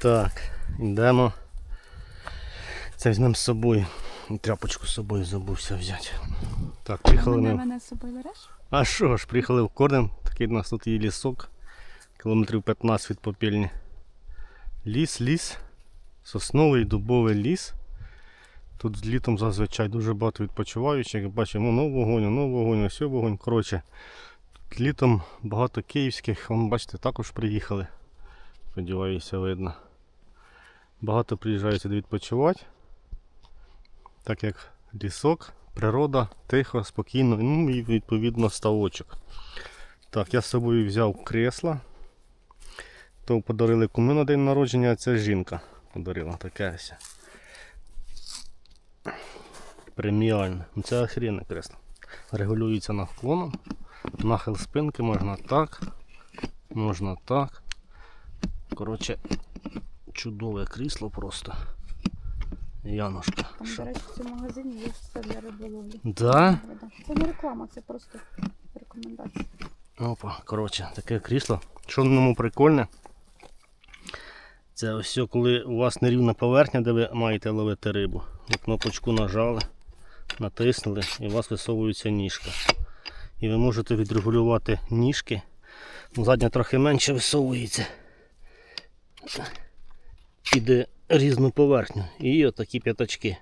Так, йдемо. Це візьмемо з собою. Тряпочку з собою забувся взяти. Так, приїхали ми. мене з собою береш? А що ж, приїхали в Корден. Такий у нас тут є лісок. Кілометрів 15 від попільні. Ліс, ліс. Сосновий дубовий ліс. Тут літом зазвичай дуже багато відпочиваючих. Бачимо, ну вогонь, ну вогонь, ось вогонь. Коротше, тут літом багато київських, вон, бачите, також приїхали. Сподіваюся, видно. Багато приїжджають сюди відпочивати. Так як лісок, природа, тихо, спокійно, ну і відповідно ставочок. Так, я з собою взяв кресла. То подарили куми на день народження, а це жінка подарила таке ось. Преміальне. Ну, Це охренне кресло. Регулюється наклоном. Нахил спинки можна так, можна так. Коротше, чудове крісло просто. Янушка. Там, до речі, в цьому магазині є все для риболовлі. Да? Це не реклама, це просто рекомендація. Опа, коротше, таке крісло. Що в ньому прикольне? Це ось коли у вас нерівна поверхня, де ви маєте ловити рибу. Ви кнопочку нажали, натиснули і у вас висовується ніжка. І ви можете відрегулювати ніжки. Ну, Задня трохи менше висовується. Піде різну поверхню. І отакі п'ятачки.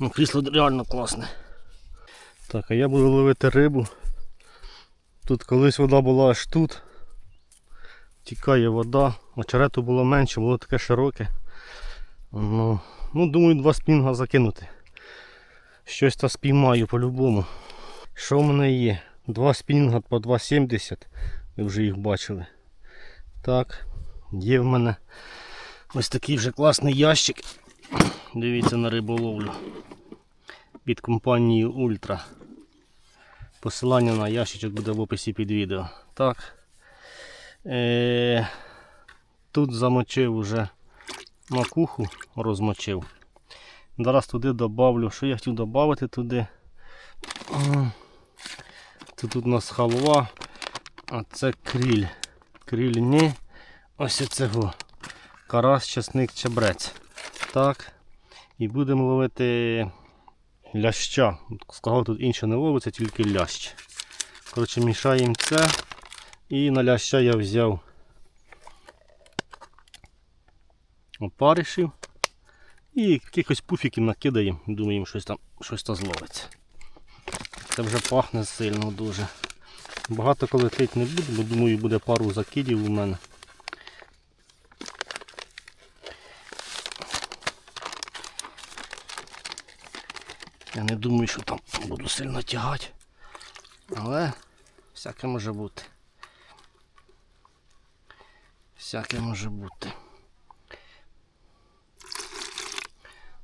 Ну, крісло реально класне. Так, а я буду ловити рибу. Тут колись вода була аж тут. Тікає вода. Очерету було менше, було таке широке. Ну, ну думаю, два спінга закинути. Щось та спіймаю по-любому. Що в мене є? Два спінга по 2,70. Ви вже їх бачили. Так, є в мене ось такий вже класний ящик. Дивіться на риболовлю. Від компанії Ультра. Посилання на ящичок буде в описі під відео. Так. Е, тут замочив вже макуху, розмочив. Зараз туди добавлю. Що я хотів додати туди? Це тут у нас халва, а це кріль. Кріль ні. Ось цього. Карась, часник, чебрець. Так. І будемо ловити ляща. Сказав, тут інше не ловиться, тільки лящ. Коротше, мішаємо це. І на ляща я взяв опаришів. І якихось пуфіків накидаємо. Думаємо, щось там щось там зловиться. Це вже пахне сильно дуже. Багато колотить не буду, бо думаю, буде пару закидів у мене. Я не думаю, що там буду сильно тягати. Але всяке може бути. Всяке може бути.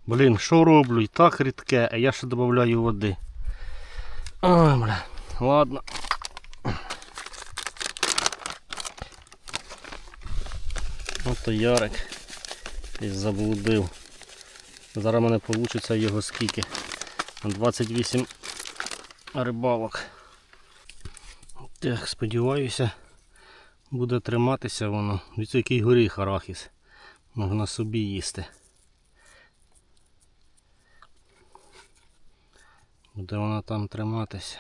Блін, що роблю? І так рідке, а я ще додаю води. Ой, бля. Ладно. Ото Ярик і заблудив. Зараз мене вийде його скільки. 28 рибалок. Так, сподіваюся, буде триматися воно. Від який горіх арахіс. Можна собі їсти. Буде вона там триматися.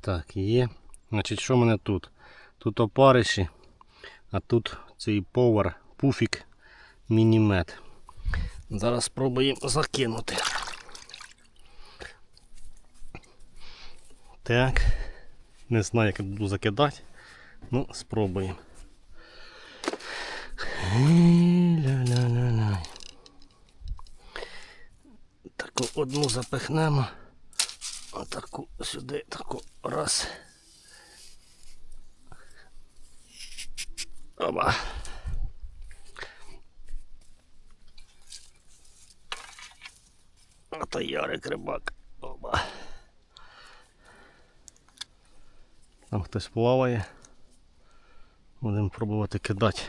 Так, є. Значить, що в мене тут? Тут опариші, а тут цей повар, пуфік, мінімет. Зараз спробуємо закинути. Так. Не знаю, як я буду закидати. Ну, спробуємо. Таку одну запихнемо. Отаку сюди, таку раз. Оба. Та Ярик рибак. Оба. Там хтось плаває. Будемо пробувати кидати.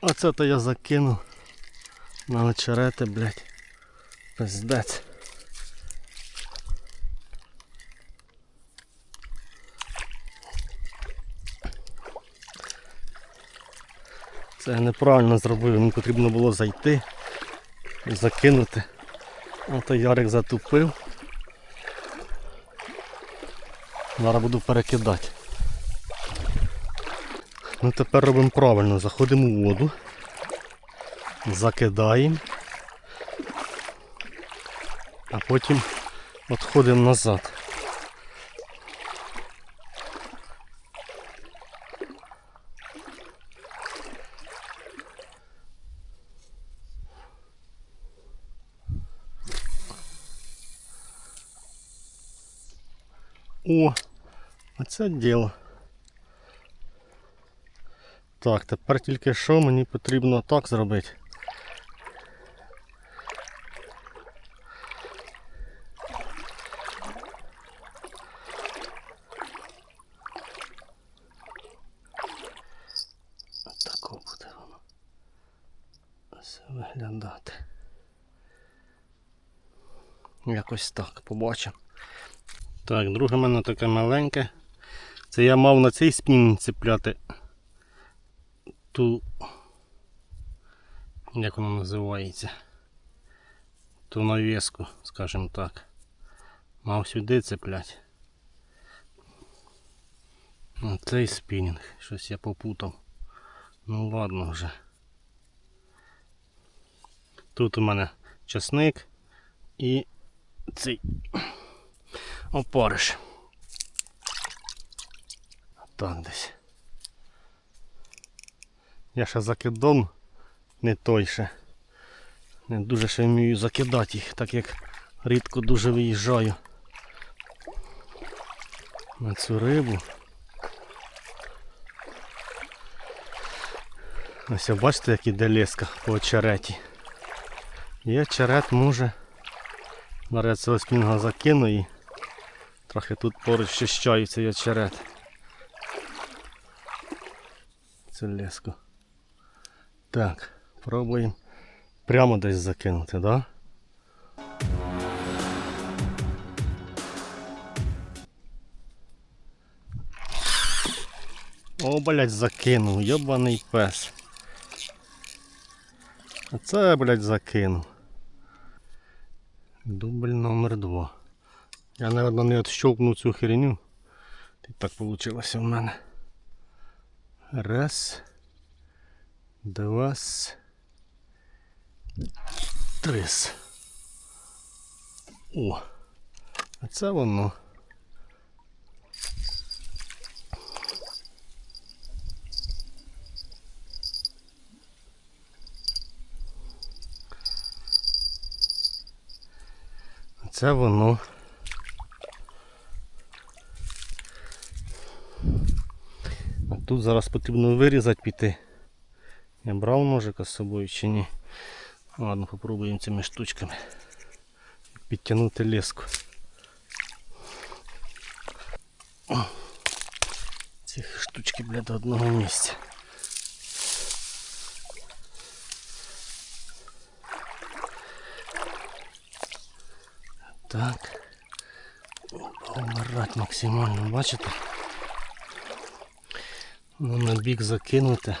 Оце то я закинув на очерети, блядь. Пиздець. Це я неправильно зробив, мені потрібно було зайти і закинути. Ото Ярик затупив. Зараз буду перекидати. Ну тепер робимо правильно, заходимо у воду, закидаємо, а потім відходимо назад. О, оце діло. Так, тепер тільки що мені потрібно так зробити. Все виглядати. Якось так, побачимо. Так, друге в мене таке маленьке. Це я мав на цей спінінг цепляти ту. Як воно називається? Ту навіску, скажімо так. Мав сюди цеплять. А цей спінінг. Щось я попутав. Ну ладно вже. Тут у мене часник і цей опариш. Так десь. Я ще закидом не той ще. Не дуже ще вмію закидати їх, так як рідко дуже виїжджаю на цю рибу. Ось бачите, як іде леска по очереті. І очерет може. Зараз цього спінга закину і трохи тут поруч щищаю цей очерет. Це леску. Так, пробуємо прямо десь закинути, да? О, блядь, закинув, йобаний пес. А це, блядь, закинув. Дубль номер два. Я, наверное, не отщелкнув цю херню. І так вийшло в мене. Раз. Два. Три. О. А це воно. Це воно. А тут зараз потрібно вирізати піти. Я брав ножика з собою чи ні. Ладно, попробуємо цими штучками підтягнути леску. Ці штучки, бля, до одного місця. Так. Обирати максимально, бачите? Ну, на бік закинути.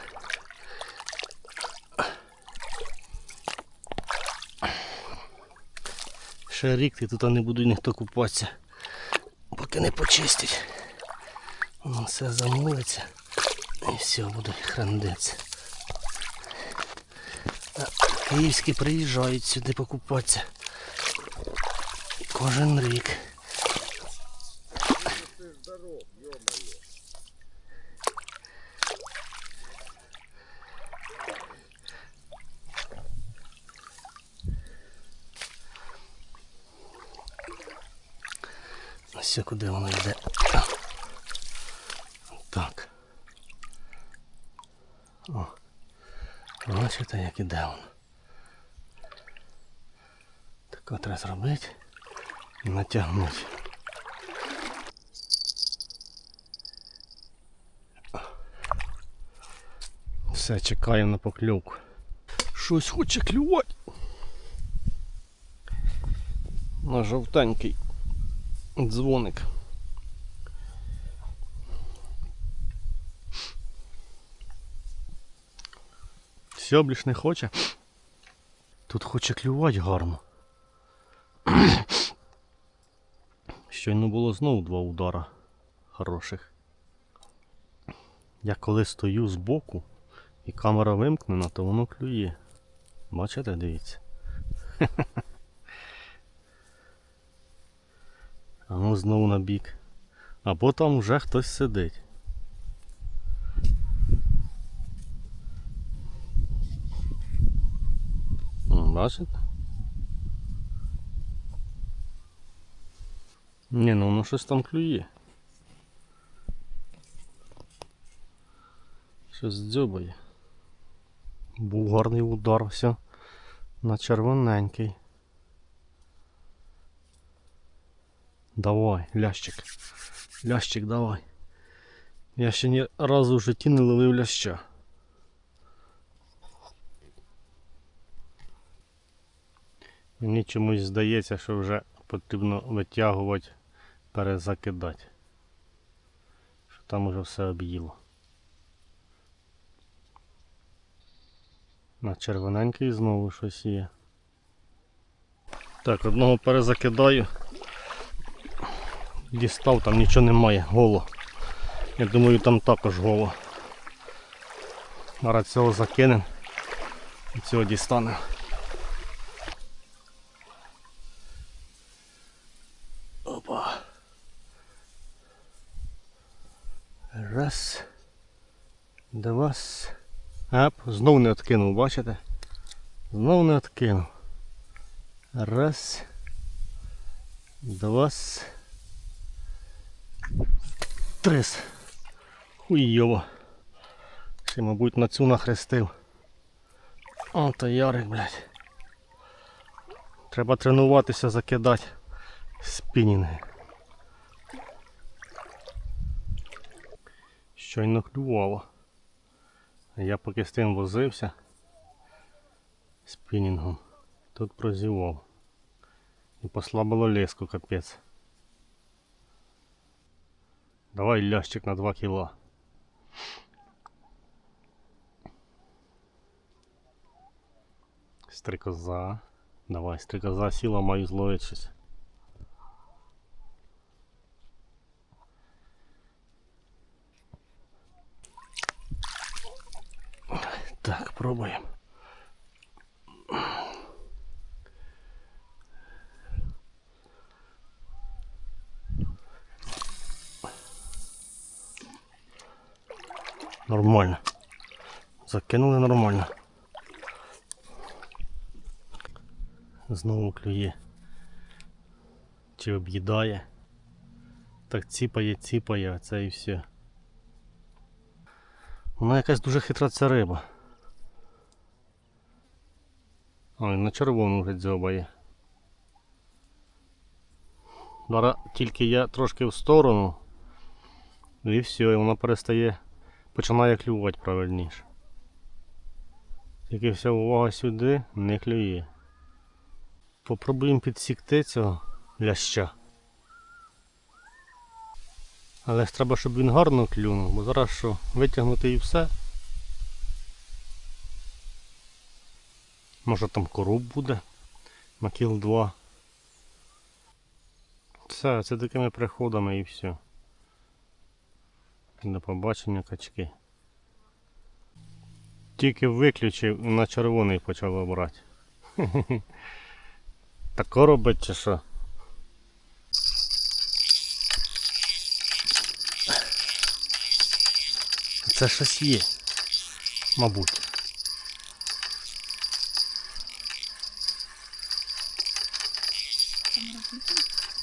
Ще рік і тут не буде ніхто купатися, поки не почистять. Воно все замулиться і все буде храндець. Київські приїжджають сюди покупатися. Кожен рік. Ось куди воно йде. Так. О. Бачите, як іде воно. Так от треба зробити і натягнути. Все, чекаємо на покльовку. Щось хоче клювати. На жовтенький дзвоник. Більш не хоче. Тут хоче клювати гарно. Щойно було знову два удара хороших. Я коли стою збоку і камера вимкнена, то воно клює. Бачите, дивіться. А ну знову на бік. Або там вже хтось сидить. Бачите? Ні, ну воно щось там клює. Щось дзьобає. Був удар, все на червоненький. Давай, лящик. Лящик, давай. Я ще ні разу в житті не ловив ляща. Мені чомусь здається, що вже потрібно витягувати, перезакидати. Що там уже все об'їло. На червоненький знову щось є. Так, одного перезакидаю. Дістав, там нічого немає, голо. Я думаю, там також голо. Зараз цього закинемо і цього дістанемо. Опа. Раз. Два. Ап, знов не откинув, бачите? Знов не откинув. Раз. Два. Три. Хуйово. Ще, мабуть, на цю нахрестив. Ото ярик, блядь. Треба тренуватися закидати спінінги. Щойно клювало. А Я поки з тим возився спінінгом, тут прозівав. І послабило леску капець. Давай лящик на 2 кіла. Стрикоза. Давай, стрикоза сіла, маю зловити щось. Так, пробуємо. Нормально. Закинули нормально. Знову клює. Чи об'їдає. Так ціпає, ціпає, це і все. Вона якась дуже хитра ця риба. Ой, на червону вже дзьобає. Зараз тільки я трошки в сторону. І все, і вона перестає, починає клювати правильніше. Тільки вся увага сюди не клює. Попробуємо підсікти цього ляща. Але ж треба, щоб він гарно клюнув, бо зараз що, витягнути і все. Може там короб буде. Макіл 2. Все, це такими приходами і все. До побачення качки. Тільки виключив на червоний почав обрати. Тако робить чи що? Це щось є, мабуть.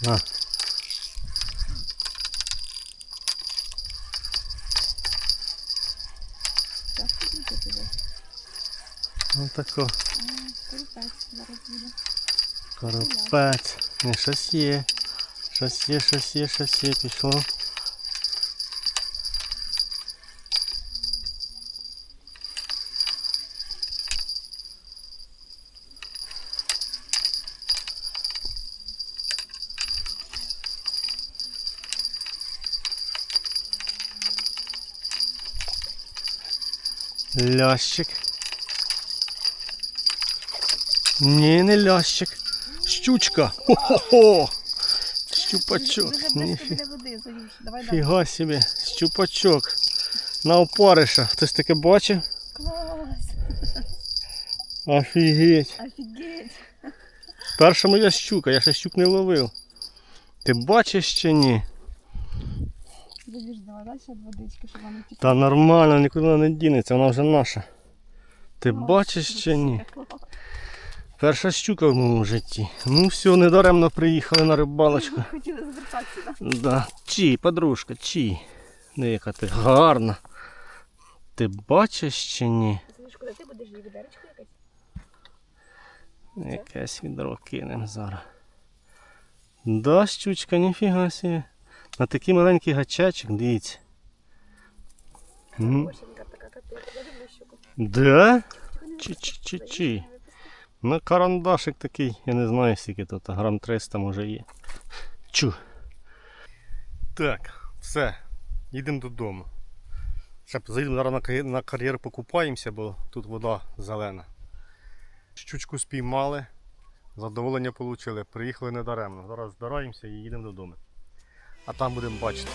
А. Так. Ну тако. Коропець зараз буде. Коропець. Не, щось є. Щось є, щось є, щось є, пішло. Лящик. Ні, не лящик. Щучка. Хо-хо-хо. Щупачок. Ніфі-. Фіга собі. Щупачок. На опариша. Хтось таке бачив? Клас. Офігеть. Офігеть. Перша моя щука, я ще щук не ловив. Ти бачиш чи ні? Заюш, давай далі від водички, щоб вона тікала. Та нормально, нікуди вона не дінеться, вона вже наша. Ти бачиш чи ні? Перша щука в моєму житті. Ну все, недаремно приїхали на рибалочку. Хотіли звертатися, да? Да. Чі, подружка, чі. Не яка ти гарна. Ти бачиш чи ні? Заюш, коли ти будеш її відеречку якась? Якесь відро кинем зараз. Да, щучка, ніфіга собі. На такий маленький гачечок, дивіться. М. Да? Чи-чи-чи-чи. Ну, карандашик такий, я не знаю скільки тут, а грам 300 може є. Чу. Так, все, їдемо додому. Ще заїдемо зараз на кар'єр покупаємося, бо тут вода зелена. Щучку спіймали, задоволення отримали, приїхали недаремно. Зараз збираємося і їдемо додому. А там будемо бачити.